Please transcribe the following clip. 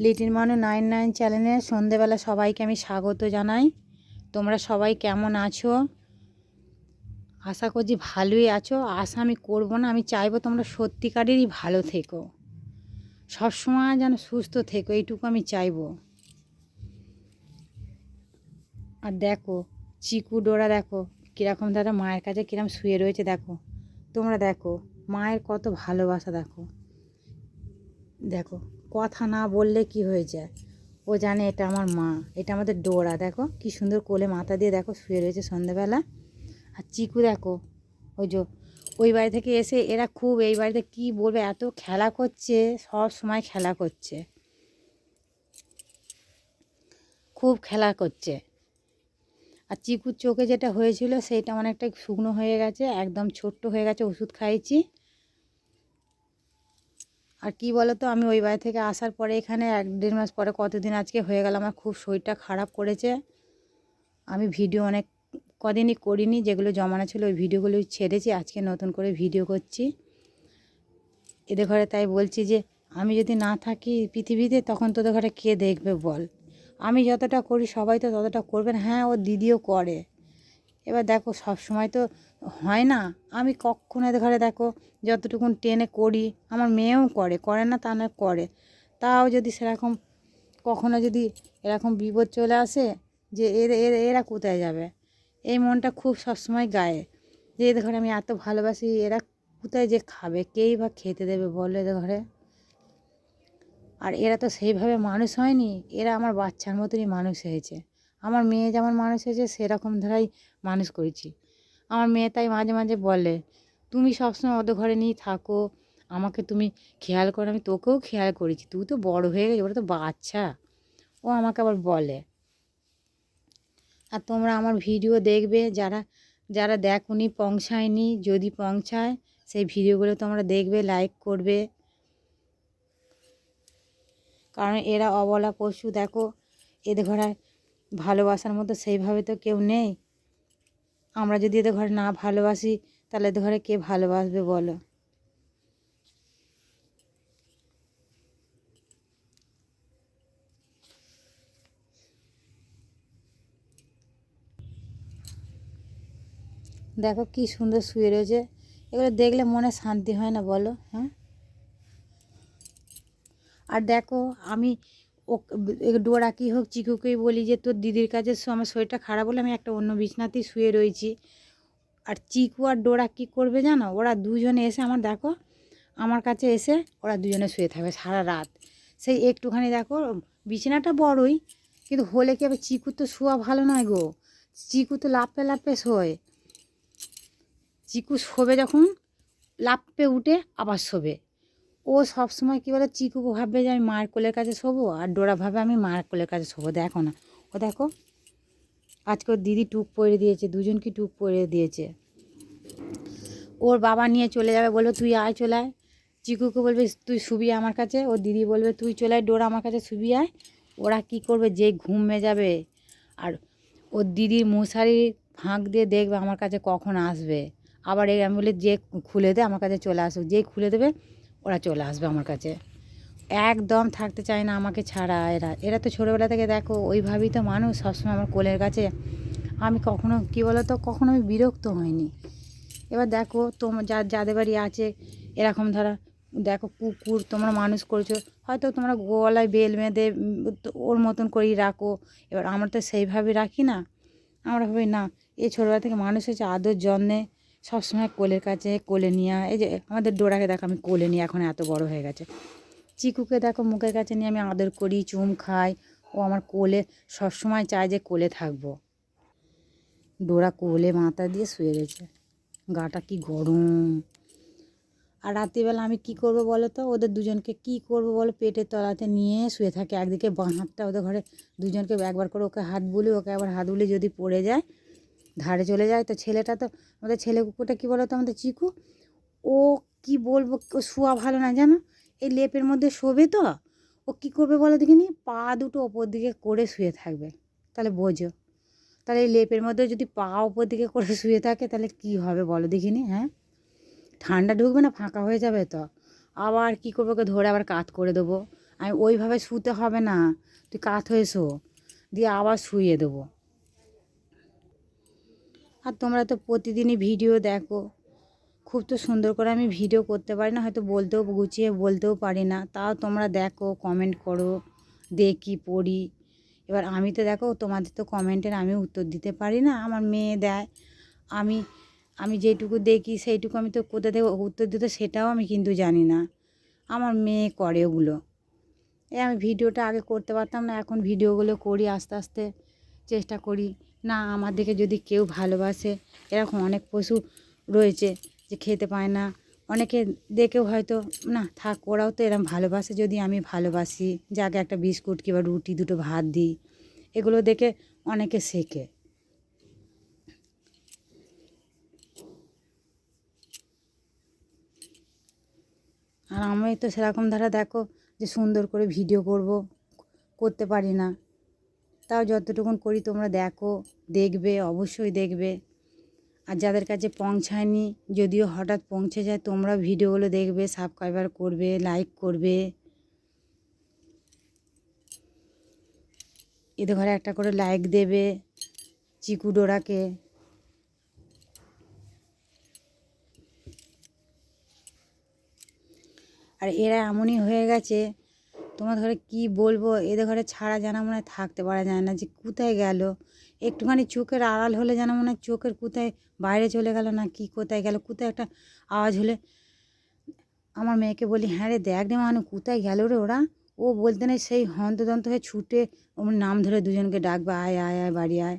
Little মানু nine nine চ্যানেলে সন্ধেবেলা সবাইকে আমি স্বাগত জানাই। তোমরা সবাই কেমন আছো? আশা করছি ভালোই আছো। আশা আমি করব না, আমি চাইব তোমরা সত্যিকারেরই ভালো থেকো। সবসময় যেন সুস্থ থেকো, এইটুকু আমি চাইব। আর দেখো, চিকু ডোরা দেখো, কীরকম দাদা মায়ের কাছে কীরকম শুয়ে রয়েছে দেখো। তোমরা দেখো, মায়ের কত ভালোবাসা দেখো। দেখো কথা না বললে কি হয়ে যায়? ও জানে এটা আমার মা। এটা আমাদের ডোরা, দেখো। কি সুন্দর কোলে মাথা দিয়ে, দেখো, শুয়ে রয়েছে সন্ধ্যাবেলা আর চিকু, দেখো, ওই যে, ওই বাড়ি থেকে এসে এরা খুব এই বাড়িতে কি বলবে, এত খেলা করছে, সব সময় খেলা করছে। খুব খেলা করছে। আর চিকুর চোখে যেটা হয়েছিল, সেইটা অনেকটা শুকনো হয়ে গেছে, একদম ছোট্ট হয়ে গেছে, ওষুধ খাইয়েছি। আর কি বলো তো আমি ওই বাড়ি থেকে আসার পরে এখানে এক দেড় মাস পরে কতদিন আজকে হয়ে গেল, আমার খুব শরীরটা খারাপ করেছে। আমি ভিডিও অনেক কদিনই করিনি, যেগুলো জমানো ছিল ওই ভিডিওগুলো ছেড়েছি, আজকে নতুন করে ভিডিও করছি। এদের ঘরে তাই বলছি যে, আমি যদি না থাকি পৃথিবীতে, তখন তোদের ঘরে কে দেখবে বল? আমি যতটা করি, সবাই তো ততটা করবেন হ্যাঁ ও দিদিও করে। এবার দেখো সব সময় তো হয় না? আমি কখনো ঘরে দেখো, যতটুকুন টেনে করি, আমার মেয়েও করে করে না তা না করে। তাও যদি সেরকম, কখনো যদি এরকম বিপদ চলে আসে, যে এর এর, এরা কোথায় যাবে? এই মনটা খুব সবসময় গায়ে। যে এদের ঘরে আমি এত ভালোবাসি, এরা কোথায় যে খাবে? কেই বা খেতে দেবে বলো এদের ঘরে? আর এরা তো সেইভাবে মানুষ হয়নি, এরা আমার বাচ্চার মতনই মানুষ হয়েছে। আমার মেয়ে যেমন মানুষ হয়েছে, সেরকম ধরাই মানুষ করেছি। আমার মেয়ে তাই মাঝে মাঝে বলে, তুমি সবসময় ওদের ঘরে নিয়ে থাকো, আমাকে তুমি খেয়াল করো, আমি তোকেও খেয়াল করেছি, তুই তো বড় হয়ে গেছে ওরা তো বাচ্চা। ও আমাকে আবার বলে, আর তোমরা আমার ভিডিও দেখবে, যারা যারা দেখুনি পৌঁছায়নি যদি পৌঁছায় সেই ভিডিওগুলো তোমরা দেখবে লাইক করবে। কারণ এরা অবলা পশু, দেখো, এদের ঘরে ভালোবাসার মতো সেইভাবে তো কেউ নেই। আমরা যদি এদের ঘরে না ভালোবাসি, তাহলে এদের ঘরে কে ভালোবাসবে বলো? দেখো কি সুন্দর শুয়ে রয়েছে। এগুলো দেখলে মনে শান্তি হয় না বলো হ্যাঁ? আর দেখো, আমি ও ডোরা কী হোক চিকুকেই বলি যে, তোর দিদির কাছে আমার শরীরটা খারাপ হলে আমি একটা অন্য বিছনাতেই শুয়ে রয়েছি। আর চিকু আর ডোরা কী করবে জানো? ওরা দুজনে এসে, আমার দেখো, আমার কাছে এসে ওরা দুজনে শুয়ে থাকবে সারা রাত। সেই একটুখানি দেখো, বিছানাটা বড়ই, কিন্তু হলে কি হবে? চিকু তো শোয়া ভালো নয় গো। চিকু তো লাপে লাপে শোয়। চিকু শোবে যখন, লাপে উঠে আবার শোবে। ও সব সময় কী বলে চিকু ভাববে যে আমি মায়ের কোলের কাছে শোবো আর ডোরা ভাবে আমি মায়ের কোলের কাছে শোবো। দেখো না, ও দেখো, আজকে ওর দিদি টুক পরে দিয়েছে দুজনকে টুক পরে দিয়েছে। ওর বাবা নিয়ে চলে যাবে বলবে, তুই আয়, চলে আয়। চিকুকে বলবে, তুই শুবি আমার কাছে? ওর দিদি বলবে, তুই চলে আয়, ডোরা আমার কাছে শুবি, আয়। ওরা কী করবে যে ঘুমে যাবে। আর ওর দিদির মশারি ফাঁক দিয়ে দেখবে আমার কাছে কখন আসবে। আবার এই আমি বলি, যে খুলে দে, আমার কাছে চলে আসুক যেই খুলে দেবে ওরা চলে আসবে আমার কাছে। একদম থাকতে চায় না আমাকে ছাড়া এরা। এরা তো ছোটোবেলা থেকে দেখো, ওইভাবেই তো মানুষ সবসময় আমার কোলের কাছে। আমি কখনো, কী বলো তো কখনো আমি বিরক্ত হইনি। এবার দেখো তোমার যা, যাদের বাড়ি আছে, এরকম ধরা, দেখো কুকুর তোমরা মানুষ করেছ, হয়তো তোমরা গলায় বেল বেঁধে ওর মতন করেই রাখো। এবার আমরা তো সেইভাবে রাখি না। আমরা ভাবি, না এই ছোটোবেলা থেকে মানুষ হয়েছে আদর যত্নে সবসময় কোলের কাছে কোলে নিয়ে, এই যে আমাদের ডোরাকে দেখো আমি কোলে নিয়ে এখন এত বড় হয়ে গেছে। চিকুকে দেখো মুখের কাছে নিয়ে আমি আদর করি, চুম খাই। ও আমার কোলে সবসময় চায় যে কোলে থাকব। ডোরা কোলে মাথা দিয়ে শুয়ে গেছে। গাটা কি গরম। আর রাত্রিবেলা আমি কি করব বলো তো? ওদের দুজনকে কি করব বলো? পেটের তলাতে নিয়ে শুয়ে থাকে। একদিকে বাঁ হাতটা ওদের ঘরে, দুজনকে একবার করে ওকে হাত বুলি ওকে একবার হাত বুলি যদি পড়ে যায় ধারে চলে যায়। তো ছেলেটা তো আমাদের ছেলে কুকুরটা কী বলো তো আমাদের চিকু? ও কি বলব, ও শোয়া ভালো না জানো? এই লেপের মধ্যে শোবে তো। ও কী করবে বলো দেখিনি? পা দুটো ওপর দিকে করে শুয়ে থাকবে। তাহলে বোঝো। তাহলে এই লেপের মধ্যে যদি পা ওপর দিকে করে শুয়ে থাকে, তাহলে কি হবে বলো দেখিনি? হ্যাঁ? ঠান্ডা ঢুকবে না, ফাঁকা হয়ে যাবে তো। আবার কী করব ওকে ধরে আবার কাত করে দেবো। আমি ওইভাবে শুতে হবে না। তুই কাত হয়ে শো। দিয়ে আবার শুয়ে দেবো। আর তোমরা তো প্রতিদিনই ভিডিও দেখো। খুব তো সুন্দর করে আমি ভিডিও করতে পারি না, হয়তো বলতেও গুছিয়ে বলতেও পারি না। তাও তোমরা দেখো কমেন্ট করো, দেখি, পড়ি। এবার আমি তো দেখো, তোমাদের তো কমেন্টের আমি উত্তর দিতে পারি না, আমার মেয়ে দেয়। আমি আমি যেটুকু দেখি সেইটুকু আমি তো কোথা থেকে উত্তর দিতে সেটাও আমি কিন্তু জানি না। আমার মেয়ে করে ওগুলো। এই আমি ভিডিওটা আগে করতে পারতাম না, এখন ভিডিওগুলো করি, আস্তে আস্তে চেষ্টা করি। না, আমার দেখে যদি কেউ ভালোবাসে, এরকম অনেক পশু রয়েছে যে খেতে পায় না। অনেকে দেখেও হয়তো, না, থাক, ওরাও তো এরকম ভালোবাসে, যদি আমি ভালোবাসি যাকে একটা বিস্কুট কিংবা রুটি, দুটো ভাত দিই। এগুলো দেখে অনেকে শেখে। আর আমি তো সেরকম ধারা দেখো যে সুন্দর করে ভিডিও করব, করতে পারি না। তাও যতটুকুন করি তোমরা দেখো, দেখবে, অবশ্যই দেখবে। আর যাদের কাছে পৌঁছায়নি, যদিও হঠাৎ পৌঁছে যায় তোমরা ভিডিওগুলো দেখবে সাবস্ক্রাইবার করবে লাইক করবে। এদের ঘরে একটা করে লাইক দেবে চিকু ডোরাকে। আর এরা এমনই হয়ে গেছে তোমার ঘরে কি বলব? এদের ঘরে ছাড়া যেন মনে হয় থাকতে পারা যায় না যে কোথায় গেল? একটুখানি চোখের আড়াল হলে যেন মনে হয় চোখের কোথায় বাইরে চলে গেল না কি কোথায় গেল? কোথায় একটা আওয়াজ হলে আমার মেয়েকে বলি হ্যাঁ রে, দেখ রে মানু, কোথায় গেল রে ওরা? ও বলতে নেই, সেই হন্তদন্ত হয়ে ছুটে ওর নাম ধরে দুজনকে ডাকবে, আয় আয় আয়, বাড়ি আয়।